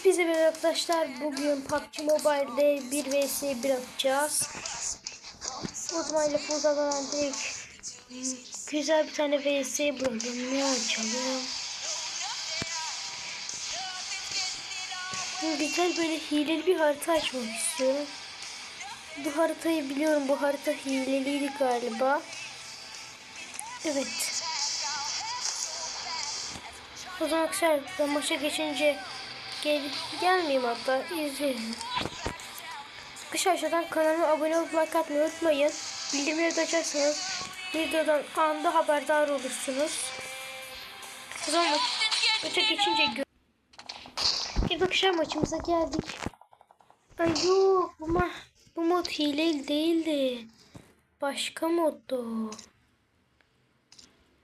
Hepinize merhaba arkadaşlar. Bugün PUBG Mobile'de 1 vs 1 atacağız. Lafı uzatmadan direkt güzel bir tane vs bulalım. Ne açalım? Güzel böyle hileli bir harita açmak istiyorum. Bu haritayı biliyorum. Bu harita hileliydi galiba. Evet. O zaman arkadaşlar ben maça geçince gel gelmeyeyim hatta izleyin. Arkadaşlar aşağıdan kanalıma abone olup like atmayı unutmayın. Bildirimleri de açarsanız videodan anında haberdar olursunuz. O zaman geçince gör. Evet arkadaşlar maçımıza geldik. Ay yok bu, ma bu mod hile değildi. Başka moddu.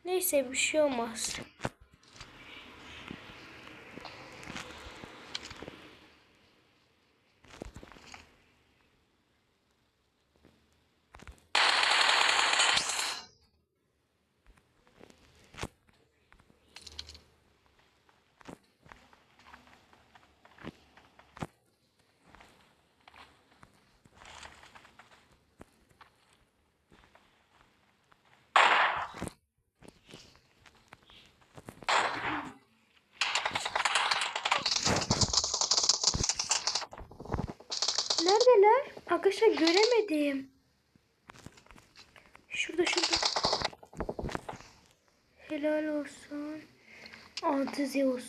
Neyse bir şey olmaz. Arkadaşlar göremedim. Şurada şurada. Helal olsun. Altı Zeus.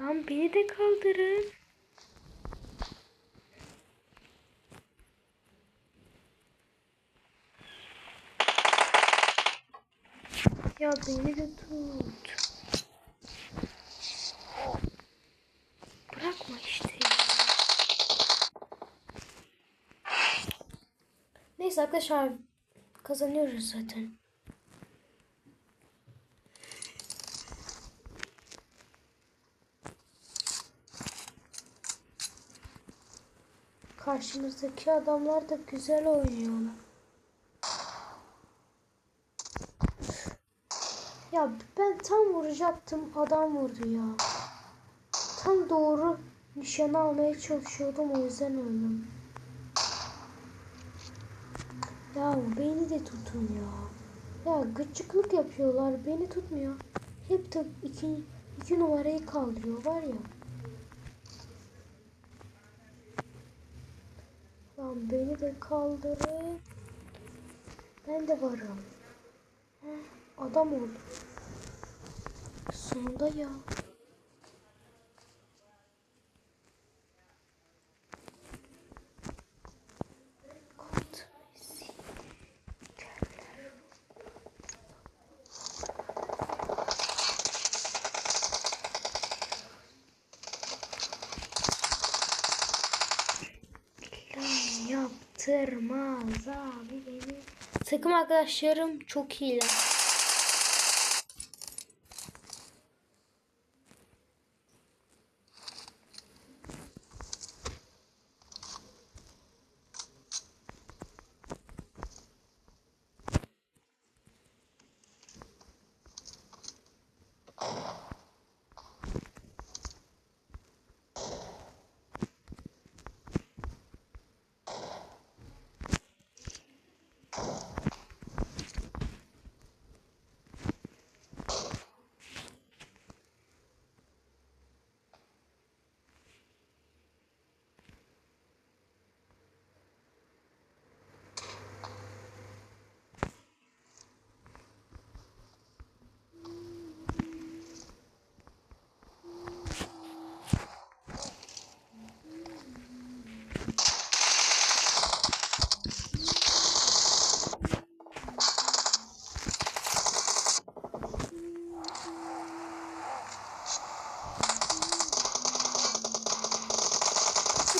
Lan beni de kaldırın. Ya beni de tut. Bırakma işte ya. Neyse arkadaşlar kazanıyoruz zaten. Karşımızdaki adamlar da güzel oynuyorlar. Ya ben tam vuracaktım adam vurdu ya. Tam doğru nişanı almaya çalışıyordum o yüzden öldüm. Ya beni de tutun ya. Ya gıcıklık yapıyorlar beni tutmuyor. Hep de iki, iki numarayı kaldırıyor var ya. Lan beni de kaldırın. Ben de varım. Heh, adam oldu. Sonunda ya. Yaptırmaz abi beni. Takım arkadaşlarım çok iyiler.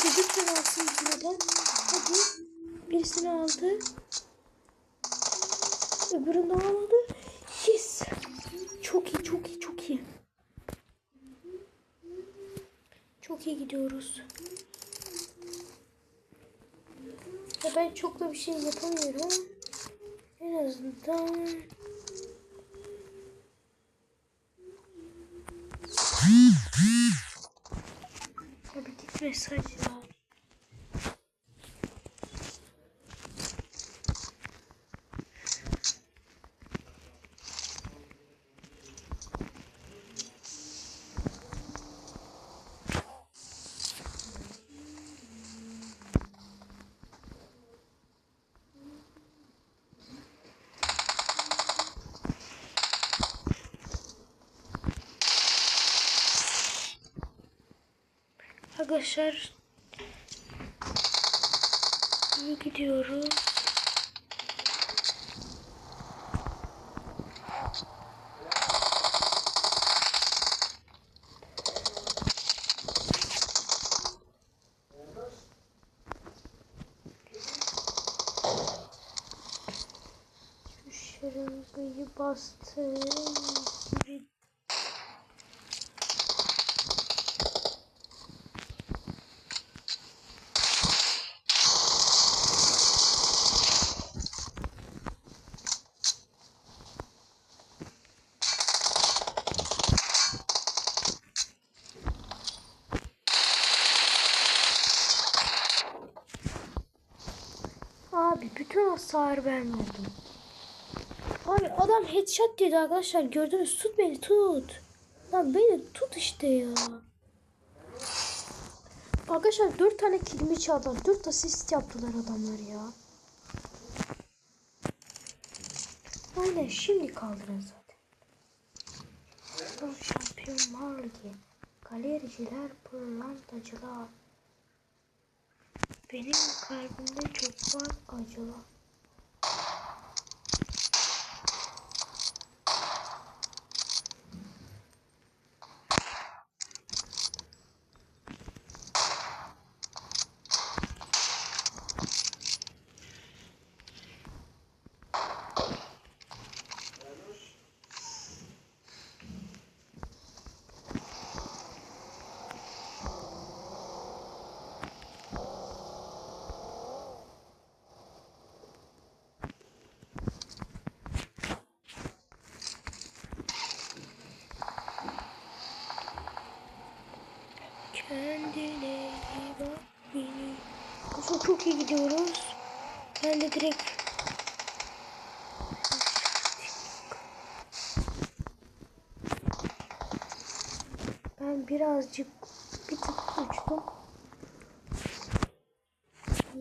Hadi lütfen alsın bizimden. Hadi. Birisini aldı. Öbürünü aldı. Yes. Çok iyi, çok iyi, çok iyi. Çok iyi gidiyoruz. Ya ben çok da bir şey yapamıyorum. En azından Arkadaşlar gidiyoruz. Şu şırıngayı bastım. Bir Abi bütün hasar ben vurdum. Abi adam headshot dedi arkadaşlar gördünüz tut beni tut. Lan beni tut işte ya. Arkadaşlar 4 tane kilimi çaldılar. 4 asist yaptılar adamlar ya. Aynen şimdi kaldırın zaten. Şampiyon Marley. Galericiler, pırlantacılar. Benim kalbimde çok var acılar. Kendine iyi bak beni. Aslında çok iyi gidiyoruz. Ben de direkt Ben birazcık bir tık uçtum.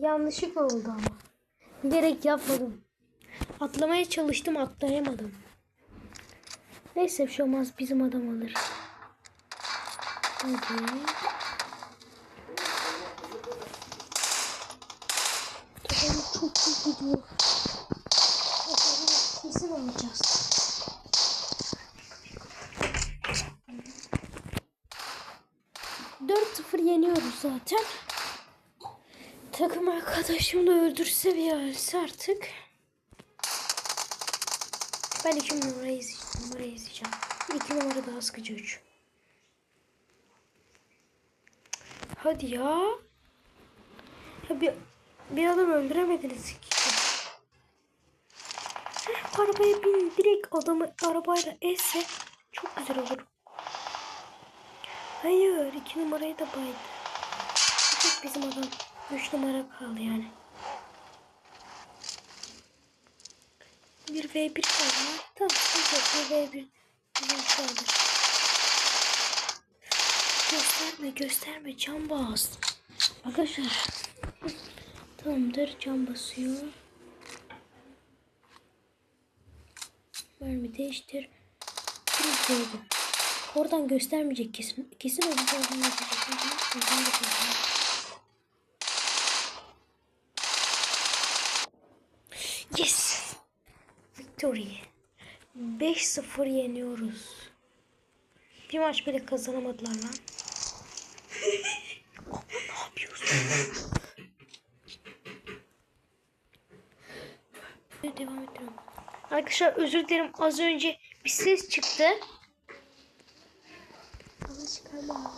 Yanlışlıkla oldu ama. Bilerek yapmadım. Atlamaya çalıştım atlayamadım. Neyse bir şey olmaz bizim adam alır. Hadi. Tabanı çok iyi gidiyor. Alacağız. Dört sıfır yeniyoruz zaten. Takım arkadaşım da öldürse bir ölse artık. Ben iki numarayı izleyeceğim. Numarayı izleyeceğim. İki numara daha sıkıcı üç. Hadi ya. Ya bir, bir adam öldüremediniz ki. Arabaya bin direkt adamı arabayla esse çok güzel olur. Hayır iki numarayı da baydı. Tek bizim adam üç numara kaldı yani. Bir V1 kaldı. Tamam. Bir V1 bizim kaldı. Gösterme gösterme cam bas. Arkadaşlar. Tamamdır cam basıyor. Mermi değiştir. Oldu. Oradan göstermeyecek kesin. Kesin gösterecek. Yes. Victory. 5-0 yeniyoruz. Bir maç bile kazanamadılar lan. Ne yapıyorsun? Devam edelim. Arkadaşlar özür dilerim az önce bir ses çıktı. Ama çıkarma.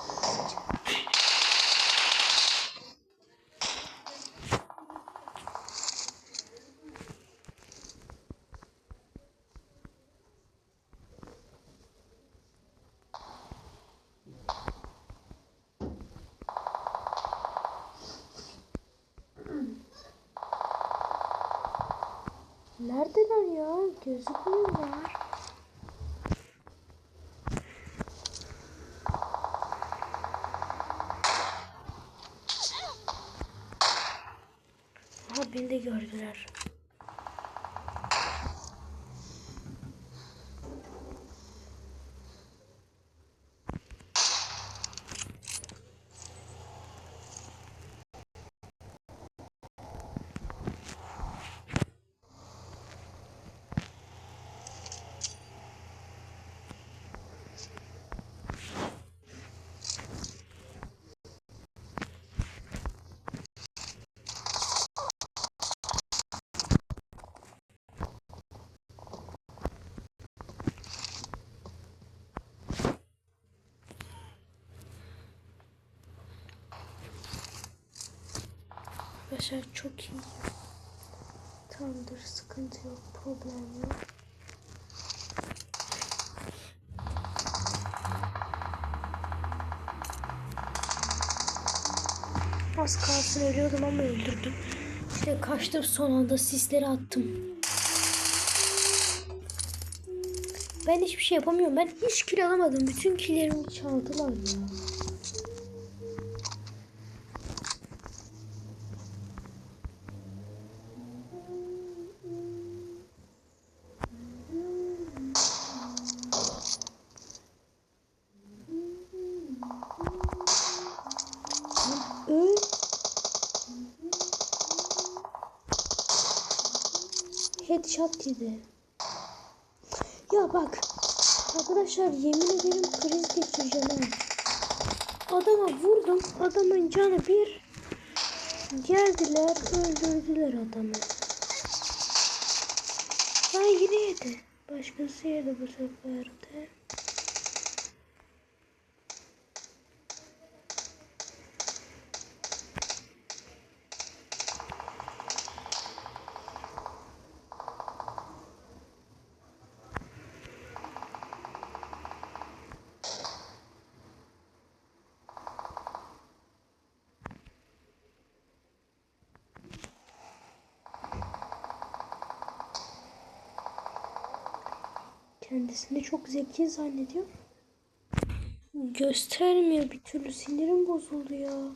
Beni de gördüler. Arkadaşlar çok iyi. Tamamdır sıkıntı yok problem yok. Az kalsın ölüyordum ama öldürdüm. İşte kaçtım son anda sisleri attım. Ben hiçbir şey yapamıyorum. Ben hiç kill alamadım. Bütün killerimi çaldılar ya. Öl. Headshot yedi. Ya bak. Arkadaşlar ederim kriz geçireceğim. Adama vurdum. Adamın canı bir. Geldiler öldürdüler adamı. Ha yine yedi. Başkası yedi bu sefer de. Kendisini çok zeki zannediyor. Göstermiyor bir türlü sinirim bozuldu ya.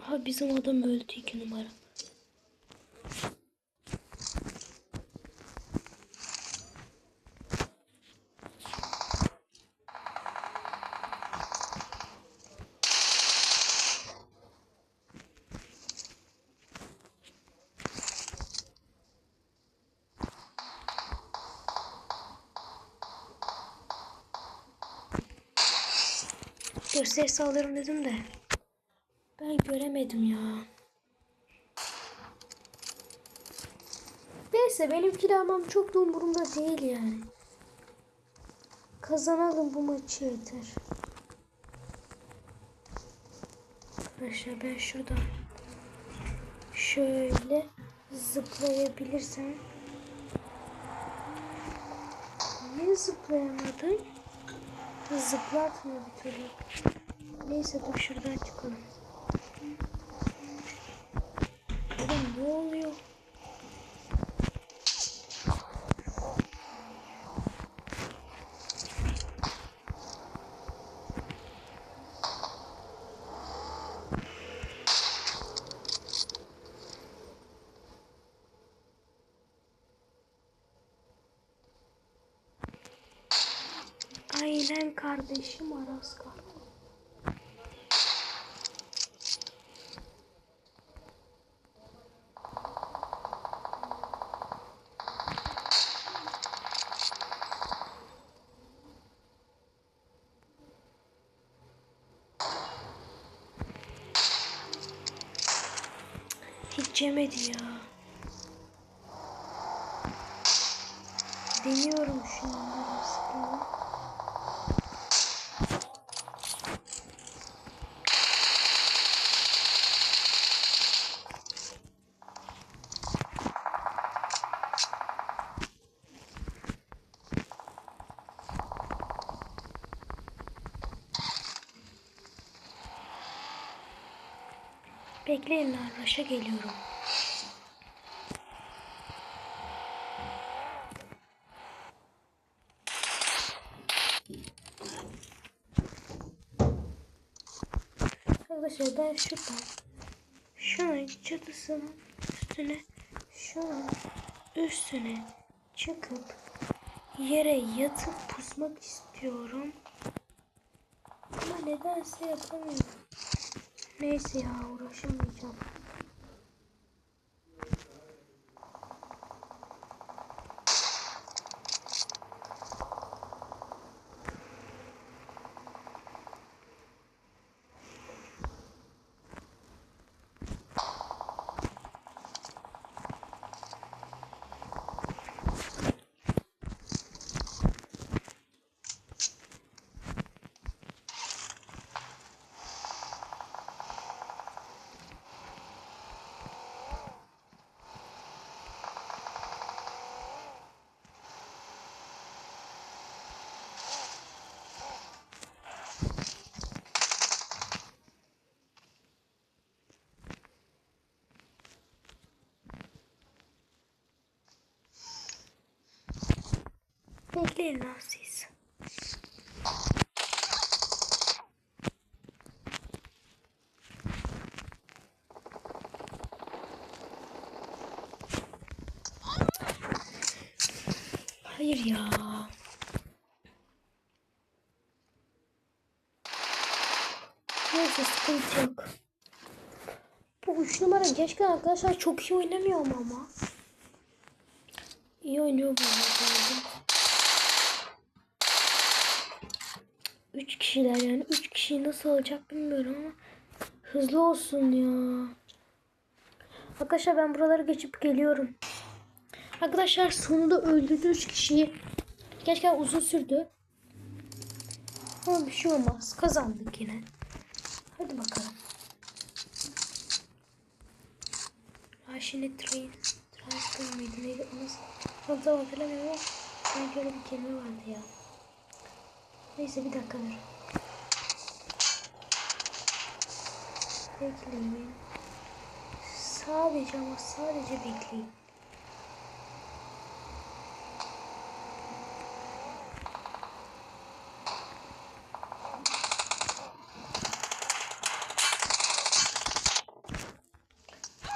Ha bizim adam öldü iki numara. Gösteri sağlarım dedim de. Ben göremedim ya. Neyse benim kiramam çok da umurumda değil yani. Kazanalım bu maçı yeter. Arkadaşlar ben şuradan şöyle zıplayabilirsem. Niye zıplayamadın? Türlü. Neyse dur şuradan çıkalım. Oğlum ne oluyor? Aynen kardeşim Aras kardeşim. Bekleyin lan. Geliyorum. Arkadaşlar ben şuradan şunun çatısının üstüne şunun üstüne çıkıp yere yatıp pusmak istiyorum. Ama nedense yapamıyorum. Neyse ya uğraşamayacağım. Bekleyin lan siz. Hayır ya. Neyse sıkıntı yok. Bu üç numara gerçekten arkadaşlar çok iyi oynamıyor ama? İyi oynuyor bu arada. Üç kişiler yani. Üç kişiyi nasıl alacak bilmiyorum ama hızlı olsun ya. Arkadaşlar ben buraları geçip geliyorum. Arkadaşlar sonunda öldürdü üç kişiyi. Gerçekten uzun sürdü. Ama bir şey olmaz. Kazandık yine. Hadi bakalım. Raşine train. Train mıydı neydi? Onu tam hatırlamıyorum ama sanki öyle bir kelime vardı ya. Neyse bir dakika dur. Bekleyin. Sadece ama sadece bekleyin.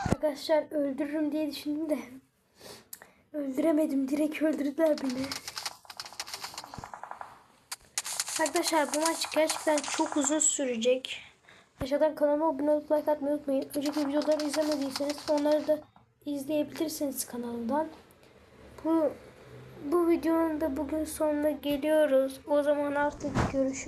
Arkadaşlar öldürürüm diye düşündüm de öldüremedim. Direkt öldürdüler beni. Arkadaşlar bu maç gerçekten çok uzun sürecek. Aşağıdan kanalıma abone olup like atmayı unutmayın. Önceki videoları izlemediyseniz onları da izleyebilirsiniz kanalımdan. Bu bu videonun da bugün sonuna geliyoruz. O zaman artık görüşürüz.